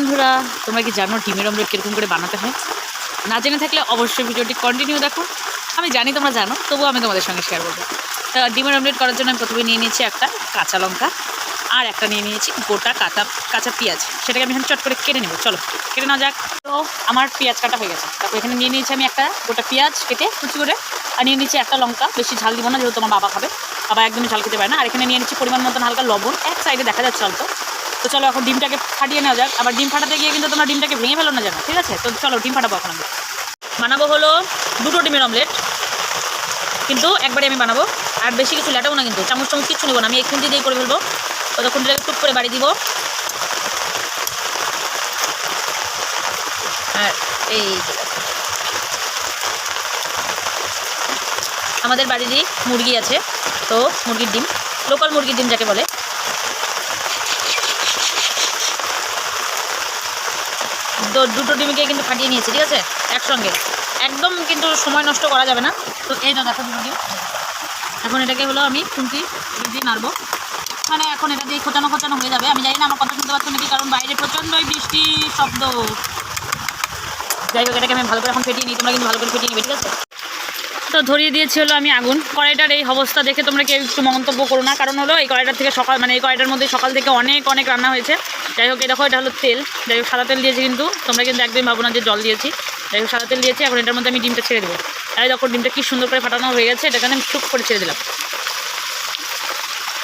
বন্ধুরা, তোমরা কি জানো ডিমের অমলেট কীরকম করে বানাতে হয়? না জেনে থাকলে অবশ্যই ভিডিওটি কন্টিনিউ দেখো। আমি জানি তোমরা জানো, তবুও আমি তোমাদের সঙ্গে শেয়ার করব। তা ডিমের অমলেট করার জন্য আমি প্রথমে নিয়ে নিয়েছি একটা কাঁচা লঙ্কা, আর একটা নিয়ে নিয়েছি গোটা কাঁচা কাঁচা পেঁয়াজ। সেটাকে আমি এখন চট করে কেটে নেব। চলো, কেটে নেওয়া যাক। তো আমার পেঁয়াজ কাটা হয়ে গেছে। তারপর এখানে নিয়ে নিয়েছি আমি একটা গোটা পেঁয়াজ কেটে কুচি করে, আর নিয়ে নিয়েছি একটা লঙ্কা। বেশি ঝাল দিব না, যেহেতু আমার বাবা খাবে। বাবা একদমই ঝাল খেতে পারে না। আর এখানে নিয়ে নিচ্ছি পরিমাণ মতন হালকা লবণ। এক সাইডে দেখা যাচ্ছে অল্প। তো চলো এখন ডিমটাকে ফাটিয়ে নেওয়া যাক। আবার ডিম ফাটাতে গিয়ে কিন্তু তোমরা ডিমটাকে ভেঙে ফেলো না জানো ঠিক আছে? তো চলো ডিম ফাটাবো এখন আমি। বানাবো হলো দুটো ডিমের অমলেট। কিন্তু একবারে আমি বানাবো। আর বেশি কিছু লেটাবো না কিন্তু, চামচ চামচ কিচ্ছু নেব না। আমি খুন্তি দিয়ে করে ফেলব। তো খুন্তিটাকে টুক করে বাড়ি দিব। আর এই আমাদের বাড়িরই মুরগি আছে। তো মুরগির ডিম, লোকাল মুরগির ডিম যাকে বলে। দুটো ডিমকে কিন্তু ফাটিয়ে নিয়েছি, ঠিক আছে? একসঙ্গে। একদম কিন্তু সময় নষ্ট করা যাবে না। তো এই তো দেখো দুটো এখন এটাকে হলো আমি খুঁজি দিয়ে নাড়বো। মানে এখন এটা দিয়ে খোঁচানো খোঁচানো হয়ে যাবে। আমি জানি না আমার কথা শুনতে পাচ্ছ নাকি, কারণ বাইরে প্রচণ্ডই বৃষ্টি, শব্দ। যাই হোক, এটাকে আমি ভালো করে এখন ফেটিয়ে নিই। তোমরা কিন্তু ভালো করে ফেটিয়ে নিবে, ঠিক আছে? তো ধরিয়ে দিয়েছি হলো আমি আগুন। কড়াইটার এই অবস্থা দেখে তোমরা কেউ একটু মন্তব্য করো না। কারণ হলো এই কড়াইটার থেকে সকাল মানে এই কড়াইটার মধ্যে সকাল থেকে অনেক অনেক রান্না হয়েছে। যাই হোক দেখো, এটা হলো তেল। যাই হোক, সাদা তেল দিয়েছি কিন্তু। তোমরা কিন্তু একদমই ভাবো না যে জল দিয়েছি। যাই হোক, সাদা তেল দিয়েছি। এখন এটার মধ্যে আমি ডিমটা ছেড়ে দেবো। তাই দেখো, ডিমটা কি সুন্দর করে ফাটানো হয়ে গেছে। এটাকে আমি চুপ করে ছেড়ে দিলাম।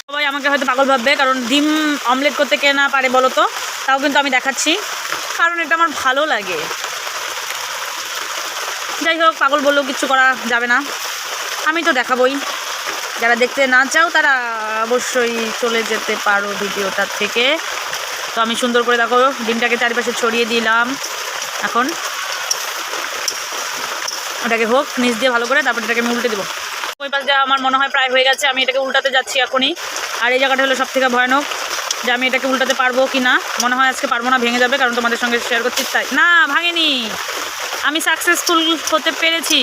সবাই আমাকে হয়তো পাগল ভাববে, কারণ ডিম অমলেট করতে কে না পারে বলো তো? তাও কিন্তু আমি দেখাচ্ছি। কারণ এটা আমার ভালো লাগে। যাই হোক, পাগল বললেও কিছু করা যাবে না। আমি তো দেখাবই। যারা দেখতে না চাও, তারা অবশ্যই চলে যেতে পারো ভিডিওটা থেকে। তো আমি সুন্দর করে দেখো, ডিমটাকে চারিপাশে ছড়িয়ে দিলাম। এখন ওটাকে হোক, নিচ দিয়ে ভালো করে, তারপর এটাকে আমি উল্টে দেবো। ওই পাশ দিয়ে আমার মনে হয় প্রায় হয়ে গেছে, আমি এটাকে উল্টাতে যাচ্ছি এখনই। আর এই জায়গাটা হলো সব থেকে ভয়ানক, যে আমি এটাকে উল্টাতে পারব কি না মনে হয় আজকে পারব না, ভেঙে যাবে, কারণ তোমাদের সঙ্গে শেয়ার করতে তাই। না, ভাঙেনি! আমি সাকসেসফুল হতে পেরেছি।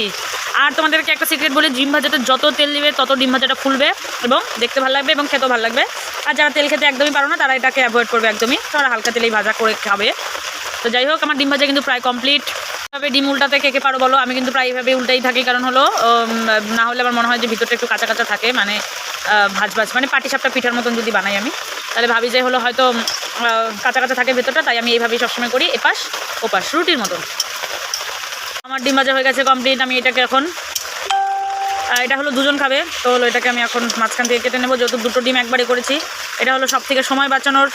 আর তোমাদেরকে একটা সিক্রেট বলি, ডিম ভাজাটা যত তেল দিবে, তত ডিম ভাজাটা ফুলবে এবং দেখতে ভালো লাগবে এবং খেতেও ভালো লাগবে। আর যারা তেল খেতে একদমই পারো না, তারা এটাকে অ্যাভয়েড করবে একদমই। তারা হালকা তেলেই ভাজা করে খাবে। তো যাই হোক, আমার ডিম ভাজা কিন্তু প্রায় কমপ্লিট এভাবে ডিম উল্টাতে কে কে পারো বলো? আমি কিন্তু প্রায় এভাবে উল্টাই থাকি। কারণ হলো না হলে আমার মনে হয় যে ভিতরটা একটু কাঁচা কাঁচা থাকে। মানে ভাজ ভাজ। মানে পাটি সাপটা পিঠার মতন যদি বানাই আমি। তাহলে ভাবি যে হলো হয়তো কাঁচা কাঁচা থাকে ভেতরটা, তাই আমি এইভাবেই সবসময় করি এপাশ, ওপাশ, রুটির মতন। আমার ডিম ভাজা হয়ে গেছে কমপ্লিট আমি এটাকে এখন এটা হলো দুজন খাবে, তো হলো এটাকে আমি এখন মাঝখান থেকে কেটে নেব, যেহেতু দুটো ডিম একবারে করেছি। এটা হলো সব থেকে সময় বাঁচানোর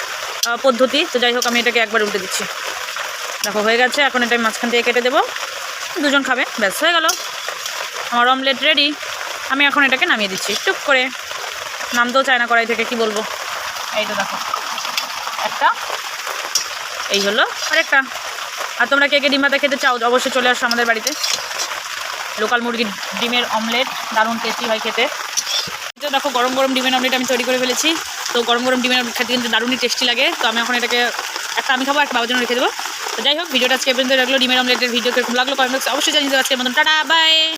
পদ্ধতি, তো যাই হোক, আমি এটাকে একবার উল্টে দিচ্ছি। দেখো, হয়ে গেছে, এখন এটা আমি মাঝখান থেকে কেটে দেবো। দুজন খাবে, ব্যাস, হয়ে গেল। আমার অমলেট রেডি আমি এখন এটাকে নামিয়ে দিচ্ছি, টুক করে। নামতেও চায় না কড়াই থেকে, কি বলব? এই তো দেখো, একটা, এই হলো আরেকটা। আর তোমরা কে কে ডিম ভাতা খেতে চাও, অবশ্যই চলে আসো আমাদের বাড়িতে। লোকাল মুরগির ডিমের অমলেট, দারুণ টেস্টি হয় খেতে। তো দেখো, গরম গরম ডিমের অমলেট আমি তৈরি করে ফেলেছি। তো গরম গরম ডিমের খেতে কিন্তু দারুণই টেস্টি লাগে। তো আমি এখন এটাকে একটা আমি খাব, একটা বাবার জন্য রেখে দেবো। তো যাই হোক, ভিডিওটা আজকে পর্যন্ত রাখল। ডিমের অমলেটের ভিডিও কীরকম লাগল কমেন্ট বক্সে অবশ্যই জানিয়ে দেবো আজকের মতন। Tata bye